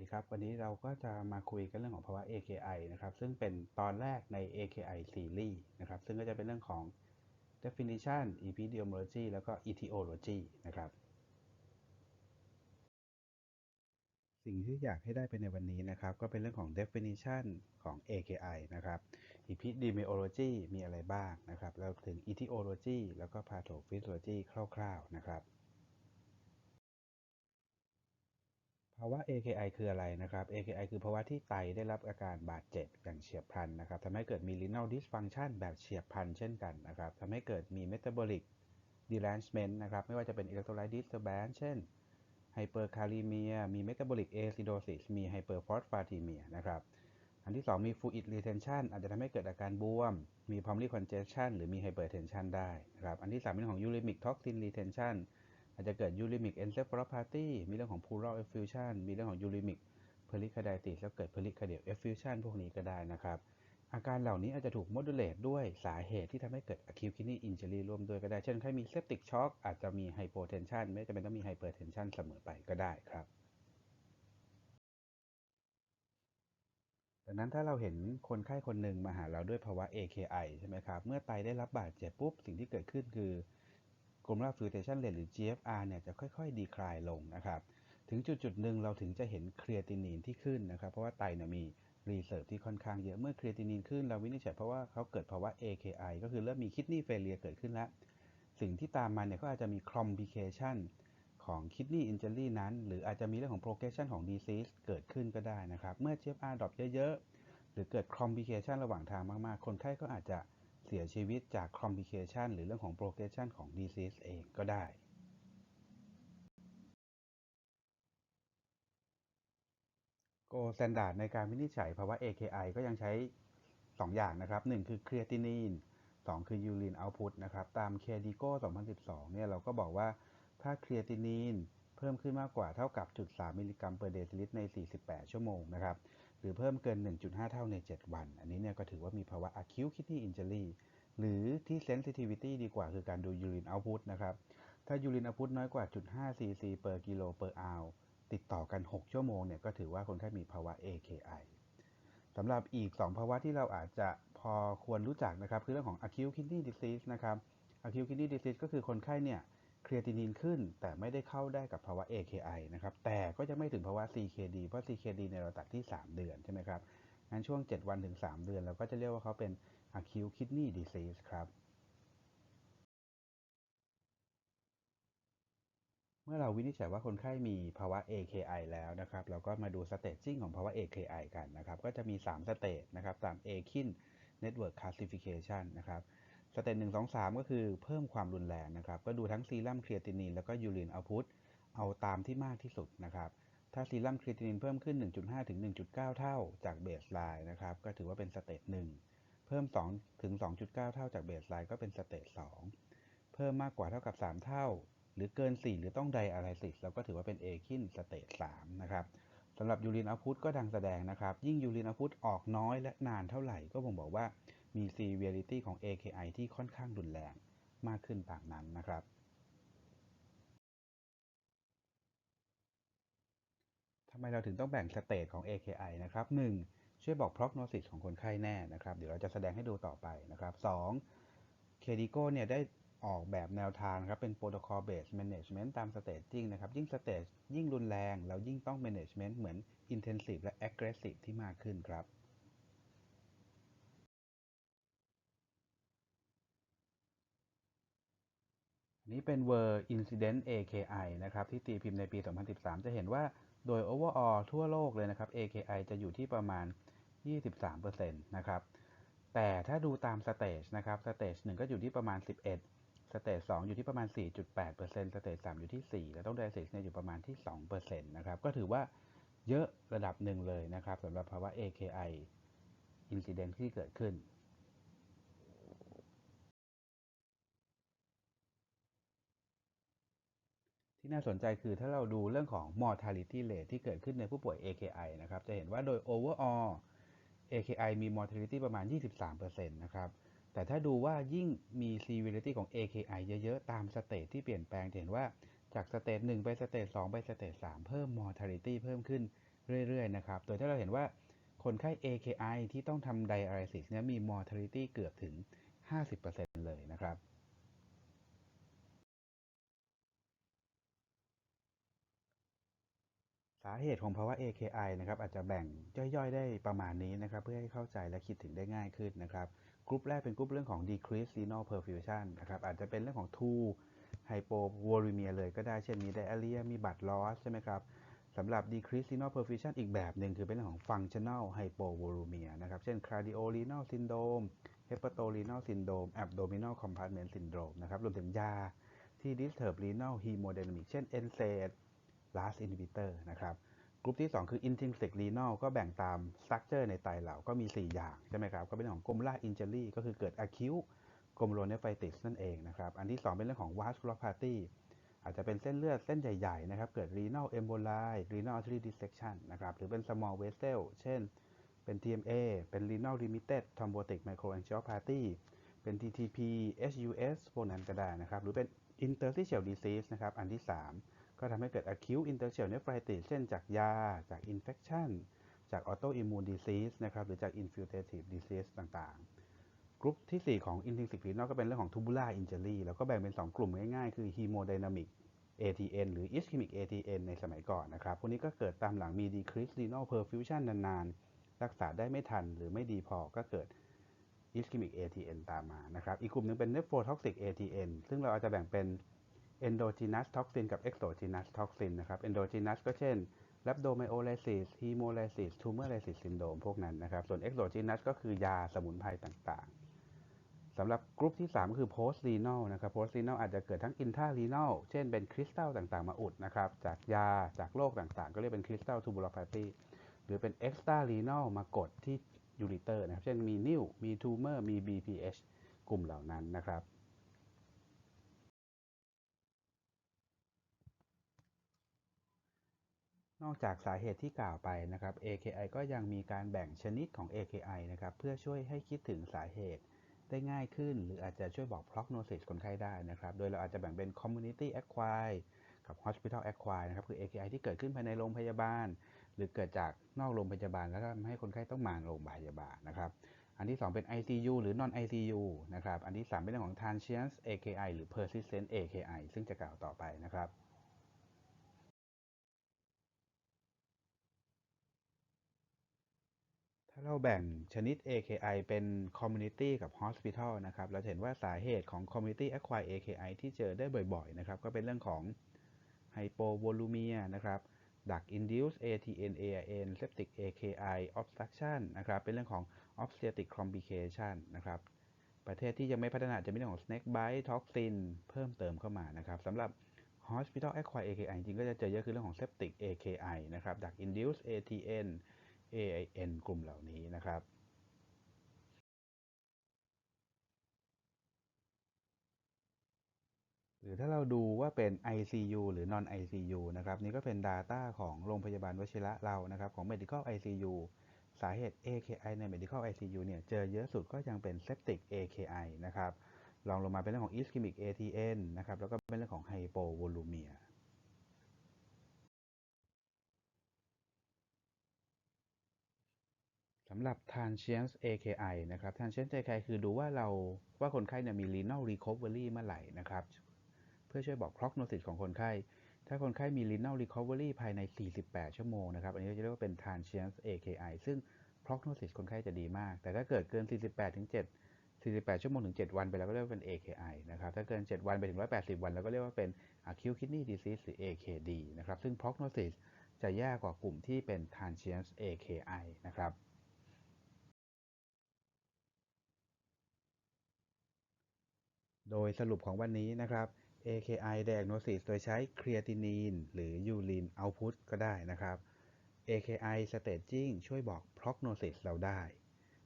ดีครับ วันนี้เราก็จะมาคุยกันเรื่องของภาวะ AKI นะครับ ซึ่งเป็นตอนแรกใน AKI series นะครับ ซึ่งก็จะเป็นเรื่องของ definition epidemiology แล้วก็ etiology นะครับ สิ่งที่อยากให้ได้ไปในวันนี้นะครับ ก็เป็นเรื่องของ definition ของ AKI นะครับ epidemiology มีอะไรบ้างนะครับ แล้วถึง etiology แล้วก็ pathophysiology คร่าว ๆ นะครับ ภาวะ AKI คืออะไรนะครับ AKI คือภาวะที่ไตได้รับอาการบาดเจ็บอย่างเฉียบพลันนะครับทำให้เกิดมี renal dysfunction แบบเฉียบพลันเช่นกันนะครับทำให้เกิดมี metabolic derangement นะครับ ไม่ว่าจะเป็น electrolyte disturbance เช่น hyperkalemia มี metabolic acidosis มี hyperphosphatemia นะครับ อันที่ 2 มี fluid retention อาจจะทำให้เกิดอาการบวม มี pulmonary congestion หรือมี hypertension ได้นะครับ อันที่ 3 เป็นของ uremic toxin retention อาจจะเกิด uremic encephalopathy มีเรื่องของ pleural effusion มีเรื่องของ uremic pericarditis แล้วเกิด pericardial effusion พวกนี้ก็ได้นะครับ อาการเหล่านี้อาจจะถูก modulate ด้วยสาเหตุที่ทำให้เกิด acute kidney injury ร่วมด้วยก็ได้ เช่นใครมี septic shock อาจจะมี hypotension ไม่จำเป็นต้องมี hypertension เสมอไปก็ได้ครับดังนั้นถ้าเราเห็นคนไข้คนหนึ่งมาหาเราด้วยภาวะ AKI ใช่ไหมครับ เมื่อไตได้รับบาดเจ็บปุ๊บ สิ่งที่เกิดขึ้นคือ glomerular filtration rate หรือ GFR เนี่ยจะค่อย ๆ ดีคลายลงนะครับถึงจุดจุดหนึ่งเราถึงจะเห็นครีเอตินีนที่ขึ้นนะครับเพราะว่าไตเนี่ยมีรีเซิร์ฟที่ค่อนข้างเยอะเมื่อครีเอตินีนขึ้นเราวินิจฉัยเพราะว่าเขาเกิดภาวะ AKI ก็คือเริ่มมี kidney failure เกิดขึ้นแล้ว สิ่งที่ตามมาเนี่ยก็อาจจะมี complication ของ kidney injury นั้น หรืออาจจะมีเรื่องของ progression ของ disease เกิดขึ้นก็ได้นะครับ เมื่อ GFR ดรอปเยอะ ๆ หรือเกิด complication ระหว่างทางมาก ๆ คนไข้ก็อาจจะ เสียชีวิตจาก complication หรือเรื่องของ progression ของ disease เองก็ได้ Go standard ในการวินิจฉัยภาวะ AKI ก็ยังใช้ 2 อย่างนะครับ 1 คือ creatinine 2 คือ urine output นะครับ ตาม KDIGO 2012 เนี่ยเราก็บอกว่าถ้า creatinine เพิ่มขึ้นมากกว่าเท่ากับ 0.3 มิลลิกรัมเปอร์เดซิลิตรใน 48 ชั่วโมงนะครับ หรือเพิ่มเกิน 1.5 เท่าใน 7 วัน อันนี้เนี่ยก็ถือว่ามีภาวะ acute kidney injury หรือที่ sensitivity ดีกว่าคือการดู urine output นะครับ ถ้า urine output น้อยกว่า 0.5 cc per kilo per hour ติดต่อกัน 6 ชั่วโมงเนี่ยก็ถือว่าคนไข้มีภาวะ AKI สำหรับอีก 2 ภาวะที่เราอาจจะพอควรรู้จักนะครับ คือเรื่องของ acute kidney disease นะครับ acute kidney disease ก็คือคนไข้เนี่ย ครีเอตินินขึ้น แต่ไม่ได้เข้าได้กับภาวะ AKI นะครับ แต่ก็จะไม่ถึงภาวะ CKD เพราะ CKD ในเราตัดที่ 3 เดือนใช่ไหมครับงั้นช่วง 7 วันถึง 3 เดือน เราก็จะเรียกว่าเขาเป็น acute kidney disease ครับ เมื่อเราวินิจฉัยว่าคนไข้มีภาวะ AKI แล้วนะครับ เราก็มาดูสเตจจิ้งของภาวะ AKI กันนะครับ ก็จะมี3สเตจนะครับตาม Akin Network Classification นะครับ สเตจหนึ่งสองสามก็คือเพิ่มความรุนแรงนะครับ ก็ดูทั้งซีรัมครีตินินแล้วก็ยูรินเอาพุตเอาตามที่มากที่สุดนะครับ ถ้าซีรัมครีตินินเพิ่มขึ้น 1.5 ถึง 1.9 เท่าจากเบสไลน์นะครับ ก็ถือว่าเป็นสเตจหนึ่งเพิ่ม 2 ถึง 2.9 เท่าจากเบสไลน์ก็เป็นสเตจสองเพิ่มมากกว่าเท่ากับ 3 เท่า หรือเกิน 4 หรือต้องไดอะไลซิสเราก็ถือว่าเป็นเอคินสเตจสามนะครับสำหรับยูรินเอาพุตก็ดังแสดงนะครับ ยิ่งยูรินเอาพุตออกน้อยและนานเท่าไหร่ก็บ่งบอกว่า มี severity ของ AKI ที่ค่อนข้างรุนแรงมากขึ้นตามนั้นนะครับ ทำไมเราถึงต้องแบ่งสเตจของ AKI นะครับ 1. ช่วยบอก prognosis ของคนไข้แน่นะครับ เดี๋ยวเราจะแสดงให้ดูต่อไปนะครับ 2. KDIGO เนี่ยได้ออกแบบแนวทางครับ เป็น protocol based management ตาม staging นะครับ ยิ่ง stage ยิ่งรุนแรงเรายิ่งต้อง management เหมือน intensive และ aggressive ที่มากขึ้นครับ นี้เป็น World Incident AKI นะครับ ที่ตีพิมพ์ในปี 2013 จะเห็นว่าโดย overall ทั่วโลกเลยนะครับ AKI จะอยู่ที่ประมาณ 23%นะครับ แต่ถ้าดูตามสเตจนะครับสเตจ1ก็อยู่ที่ประมาณ 11สเตจ2อยู่ที่ประมาณ 4.8%สเตจ3อยู่ที่ 4 แล้วต้องไดซิสเนี่ยอยู่ประมาณที่ 2%นะครับ ก็ถือว่าเยอะระดับหนึ่งเลยนะครับสำหรับภาวะ AKI incident ที่เกิดขึ้น ที่น่าสนใจคือถ้าเราดูเรื่องของ mortality rate ที่เกิดขึ้นในผู้ป่วย AKI นะครับ จะเห็นว่าโดย overall AKI มี mortality ประมาณ 23%นะครับ แต่ถ้าดูว่ายิ่งมี severity ของ AKI เยอะๆ ตามสเตจที่เปลี่ยนแปลงจะเห็นว่าจากสเตจ1ไปสเตจ2ไปสเตจ3เพิ่ม mortality เพิ่มขึ้นเรื่อยๆ นะครับ โดยที่เราเห็นว่าคนไข้ AKI ที่ต้องทำ dialysis เนี่ยมี mortality เกือบถึง 50%เลยนะครับาเหตุของภาวะ AKI นะครับอาจจะแบ่งย่อยๆ ได้ประมาณนี้นะครับเพื่อให้เข้าใจและคิดถึงได้ง่ายขึ้นนะครับกลุ่มแรกเป็นกลุ่มเรื่องของ decreased renal perfusion นะครับอาจจะเป็นเรื่องของ two hypovolemia เลยก็ได้เช่นมี diarrhea มี blood loss ใช่ไหมครับสำหรับ decreased renal perfusion อีกแบบหนึ่งคือเป็นเรื่องของ functional hypovolemia นะครับเช่น cardiorenal syndrome hepatorenal syndrome abdominal compartment syndrome นะครับรวมถึงยาที่ disturb renal hemodynamic เช่น NSAID last inhibitor นะครับกลุ่มที่ 2 คือ intrinsic renal ก็แบ่งตาม structure ในไตเราก็มี 4 อย่างใช่ไหมครับ ก็เป็นของ glomerular injury ก็คือเกิด acute glomerulonephritis นั่นเองนะครับ อันที่ 2 เป็นเรื่องของ vasculopathy อาจจะเป็นเส้นเลือดเส้นใหญ่ๆนะครับ เกิด renal emboli renal artery dissection นะครับ หรือเป็น small vessel เช่น เป็น TMA เป็น renal limited thrombotic microangiopathy เป็น TTP HUS พวกนั้นก็ได้นะครับ หรือเป็น interstitial disease นะครับ อันที่ 3 ก็ทำให้เกิด acute interstitial nephritis เช่นจากยา จาก infection จาก autoimmune disease นะครับ หรือจาก infiltrative disease ต่างๆ กลุ่มที่ 4 ของ intrinsic renal ก็เป็นเรื่องของ tubular injury แล้วก็แบ่งเป็น 2 กลุ่มง่ายๆ คือ hemodynamic ATN หรือ ischemic ATN ในสมัยก่อนนะครับ พวกนี้ก็เกิดตามหลังมี decreased renal perfusion นานๆ รักษาได้ไม่ทันหรือไม่ดีพอก็เกิด ischemic ATN ตามมานะครับ อีกกลุ่มนึงเป็น nephrotoxic ATN ซึ่งเราอาจจะแบ่งเป็น endogenous toxin กับ exogenous toxin นะครับ endogenous ก็เช่น rhabdomyolysis hemolysis tumor lysis syndrome พวกนั้นนะครับ ส่วน exogenous ก็คือยาสมุนไพรต่างๆสำหรับกลุ่มที่3ก็คือ post renal นะครับ post renal อาจจะเกิดทั้ง intra renal เช่นเป็นคริสตัลต่างๆ มาอุดนะครับ จากยาจากโรคต่างๆ ก็เรียกเป็น crystal tubulopathy หรือเป็น extra renal มากดที่ยูริเตอร์นะครับ เช่นมีนิ่วมี tumor มี BPH กลุ่มเหล่านั้นนะครับ นอกจากสาเหตุที่กล่าวไปนะครับ AKI ก็ยังมีการแบ่งชนิดของ AKI นะครับ เพื่อช่วยให้คิดถึงสาเหตุได้ง่ายขึ้น หรืออาจจะช่วยบอก prognosis คนไข้ได้นะครับ โดยเราอาจจะแบ่งเป็น community acquired กับ hospital acquired นะครับ คือ AKI ที่เกิดขึ้นภายในโรงพยาบาล หรือเกิดจากนอกโรงพยาบาล แล้วก็ทำให้คนไข้ต้องมาโรงพยาบาลนะครับ อันที่ 2 เป็น ICU หรือ non ICU นะครับ อันที่ 3 เป็นเรื่องของ transient AKI หรือ persistent AKI ซึ่งจะกล่าวต่อไปนะครับาเราแบ่งชนิด AKI เป็น community กับ hospital นะครับ เราเห็นว่าสาเหตุของ community acquired AKI ที่เจอได้บ่อยๆ นะครับ ก็เป็นเรื่องของ hypovolemia นะครับ duct induced ATN AIN septic AKI obstruction นะครับ เป็นเรื่องของ obstetric complication นะครับ ประเทศที่ยังไม่พัฒนาจะมีเรื่องของ snake bite toxin เพิ่มเติมเข้ามานะครับสำหรับ hospital acquired AKI จริงก็จะเจอเยอะคือเรื่องของ septic AKI นะครับ duct induced ATN AIN กลุ่มเหล่านี้นะครับหรือถ้าเราดูว่าเป็น ICU หรือ non ICU นะครับ นี่ก็เป็น Data ของโรงพยาบาลวชิระเรานะครับ ของ Medical ICU สาเหตุ AKI ใน Medical ICU เนี่ยเจอเยอะสุดก็ยังเป็น Septic AKI นะครับรองลงมาเป็นเรื่องของ Ischemic ATN นะครับแล้วก็เป็นเรื่องของ Hypovolemia สำหรับ transient AKI นะครับ transient AKI คือดูว่าเราว่าคนไข้เนี่ยมี renal recovery เมื่อไหร่นะครับ เพื่อช่วยบอก prognosis ของคนไข้ ถ้าคนไข้มี renal recovery ภายใน 48 ชั่วโมงนะครับ อันนี้จะเรียกว่าเป็น transient AKI ซึ่ง prognosis คนไข้จะดีมาก แต่ถ้าเกิดเกิน 48ถึง7 48 ชั่วโมงถึง 7 วันไปแล้วก็เรียกว่าเป็น AKI นะครับ ถ้าเกิน 7 วันไปถึง 180 วันเราก็เรียกว่าเป็น acute kidney disease หรือ AKD นะครับ ซึ่ง prognosis จะแย่กว่ากลุ่มที่เป็น transient AKI นะครับ โดยสรุปของวันนี้นะครับ AKI diagnosis โดยใช้ creatinine หรือ urine output ก็ได้นะครับ AKI staging ช่วยบอก prognosis เราได้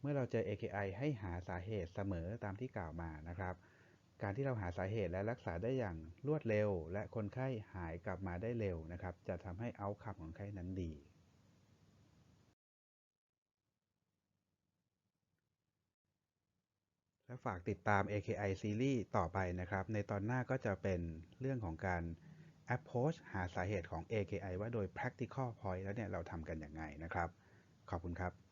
เมื่อเราเจอ AKI ให้หาสาเหตุเสมอตามที่กล่าวมานะครับ การที่เราหาสาเหตุและรักษาได้อย่างรวดเร็ว และคนไข้หายกลับมาได้เร็วนะครับ จะทำให้ outcome ของไข้นั้นดี และฝากติดตาม AKI Series ต่อไปนะครับ ในตอนหน้าก็จะเป็นเรื่องของการ approach หาสาเหตุของ AKI ว่าโดย practical point แล้วเนี่ยเราทำกันอย่างไงนะครับ ขอบคุณครับ